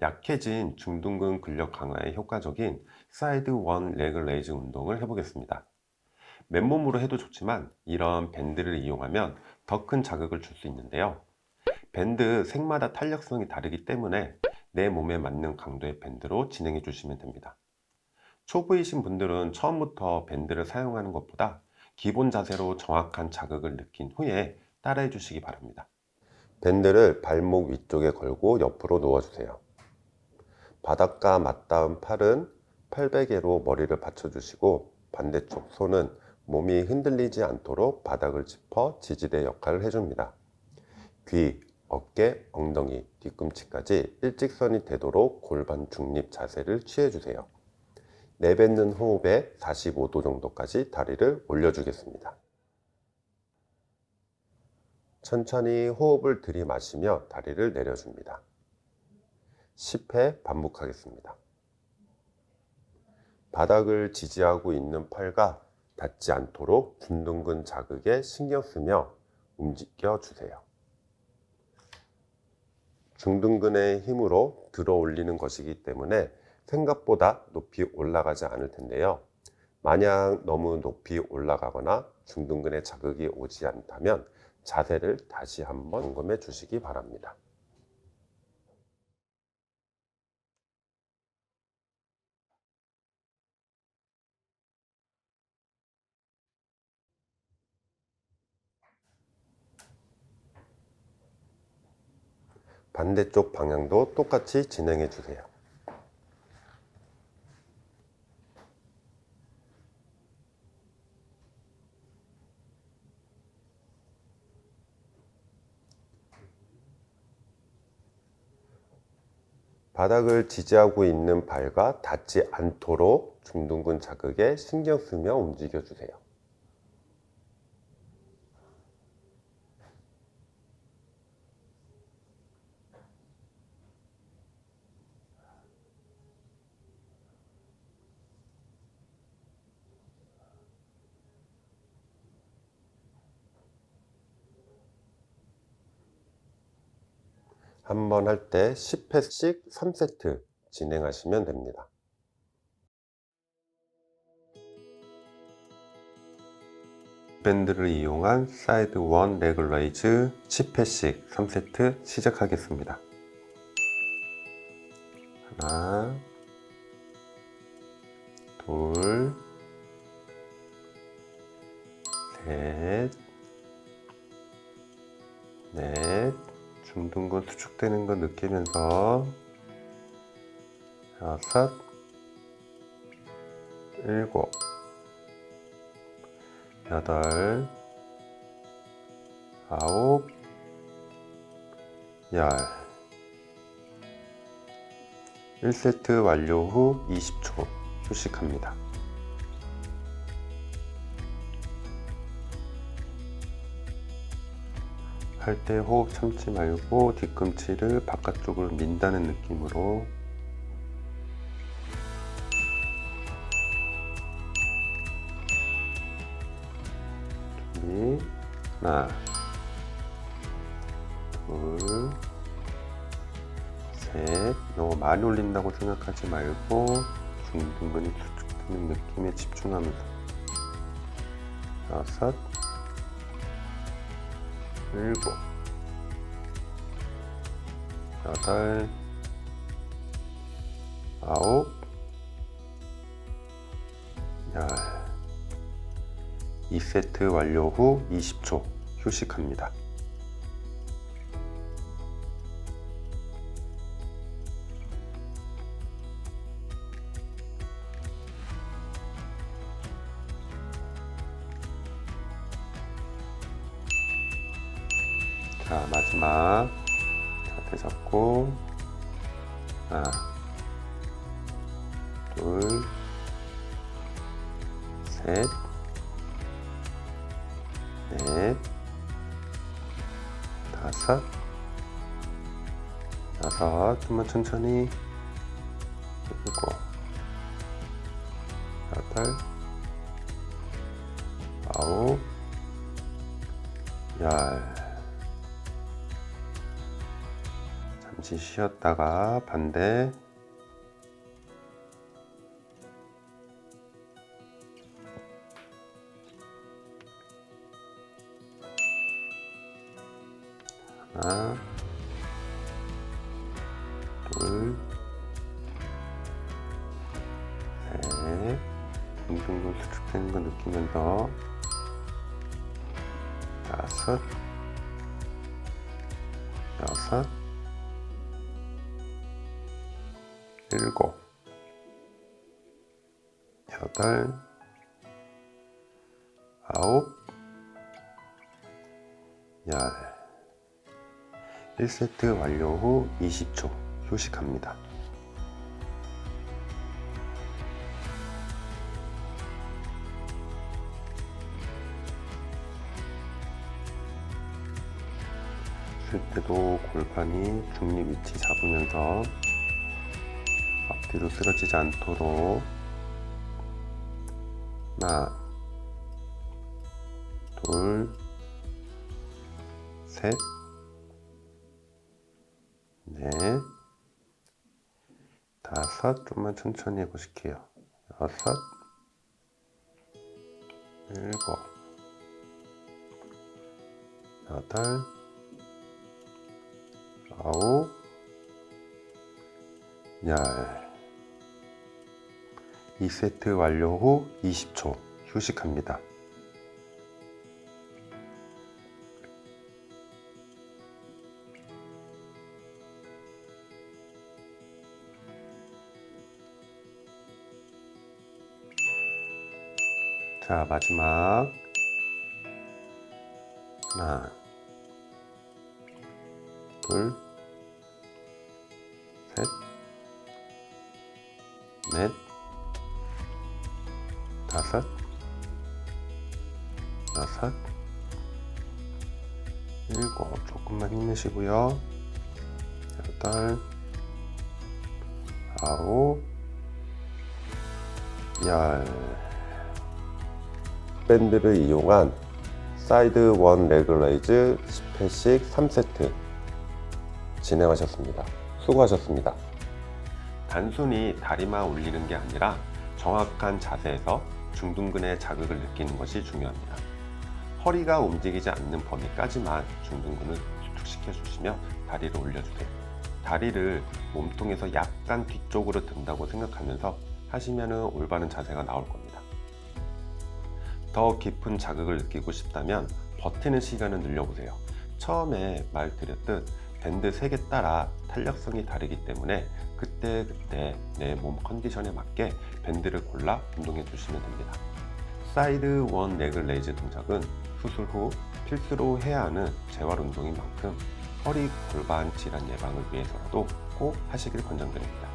약해진 중둔근 근력 강화에 효과적인 사이드 원 레그 레이즈 운동을 해보겠습니다. 맨몸으로 해도 좋지만 이런 밴드를 이용하면 더 큰 자극을 줄 수 있는데요. 밴드 색마다 탄력성이 다르기 때문에 내 몸에 맞는 강도의 밴드로 진행해 주시면 됩니다. 초보이신 분들은 처음부터 밴드를 사용하는 것보다 기본 자세로 정확한 자극을 느낀 후에 따라해 주시기 바랍니다. 밴드를 발목 위쪽에 걸고 옆으로 누워주세요. 바닥과 맞닿은 팔은 팔베개로 머리를 받쳐주시고 반대쪽 손은 몸이 흔들리지 않도록 바닥을 짚어 지지대 역할을 해줍니다. 귀, 어깨, 엉덩이, 뒤꿈치까지 일직선이 되도록 골반 중립 자세를 취해주세요. 내뱉는 호흡에 45도 정도까지 다리를 올려주겠습니다. 천천히 호흡을 들이마시며 다리를 내려줍니다. 10회 반복하겠습니다. 바닥을 지지하고 있는 팔과 닿지 않도록 중둔근 자극에 신경 쓰며 움직여 주세요. 중둔근의 힘으로 들어 올리는 것이기 때문에 생각보다 높이 올라가지 않을 텐데요. 만약 너무 높이 올라가거나 중둔근에 자극이 오지 않다면 자세를 다시 한번 점검해 주시기 바랍니다. 반대쪽 방향도 똑같이 진행해 주세요. 바닥을 지지하고 있는 발과 닿지 않도록 중둔근 자극에 신경 쓰며 움직여 주세요. 한 번 할 때 10회씩 3세트 진행하시면 됩니다. 밴드를 이용한 사이드 원 레그 레이즈 10회씩 3세트 시작하겠습니다. 하나, 둘, 셋, 넷, 중둔근 수축되는 거 느끼면서. 여섯, 일곱, 여덟, 아홉, 열. 1세트 완료 후 20초 휴식합니다. 할 때 호흡 참지 말고 뒤꿈치를 바깥쪽으로 민다는 느낌으로. 준비 하나 둘셋. 너무 많이 올린다고 생각하지 말고 중둔근이 수축되는 느낌에 집중합니다 여섯 일곱, 여덟, 아홉, 열. 2세트 완료 후 20초 휴식합니다. 자, 마지막. 자세 잡고. 하나, 둘, 셋, 넷, 다섯, 여섯. 좀만 천천히. 일곱, 여덟, 아홉, 열. 잠시 쉬었다가 반대. 하나 둘 셋, 둥둥둥 수축되는 거 느끼면서 다섯, 여섯, 일곱, 여덟, 아홉, 열. 1세트 완료 후 20초 휴식합니다. 쉴 때도 골반이 중립 위치 잡으면서 앞 뒤로 쓰러지지 않도록 하나 둘 셋, 넷, 다섯, 좀만 천천히 해보실게요. 여섯, 일곱, 여덟, 아홉, 열. 2세트 완료 후 20초 휴식합니다. 자, 마지막. 하나, 둘, 셋, 넷, 다섯, 여섯, 일곱. 조금만 힘내시고요. 여덟, 아홉, 열. 밴드를 이용한 사이드 원 레글레이즈 10회씩 3세트 진행하셨습니다. 수고하셨습니다. 단순히 다리만 올리는 게 아니라 정확한 자세에서 중둔근의 자극을 느끼는 것이 중요합니다. 허리가 움직이지 않는 범위까지만 중둔근을 수축시켜 주시며 다리를 올려주세요. 다리를 몸통에서 약간 뒤쪽으로 든다고 생각하면서 하시면 올바른 자세가 나올 겁니다. 더 깊은 자극을 느끼고 싶다면 버티는 시간을 늘려보세요. 처음에 말 드렸듯 밴드 색에 따라 탄력성이 다르기 때문에 그때 그때 내 몸 컨디션에 맞게 밴드를 골라 운동해 주시면 됩니다. 사이드 원 레그 레이즈 동작은 수술 후 필수로 해야 하는 재활 운동인 만큼 허리 골반 질환 예방을 위해서라도 꼭 하시길 권장드립니다.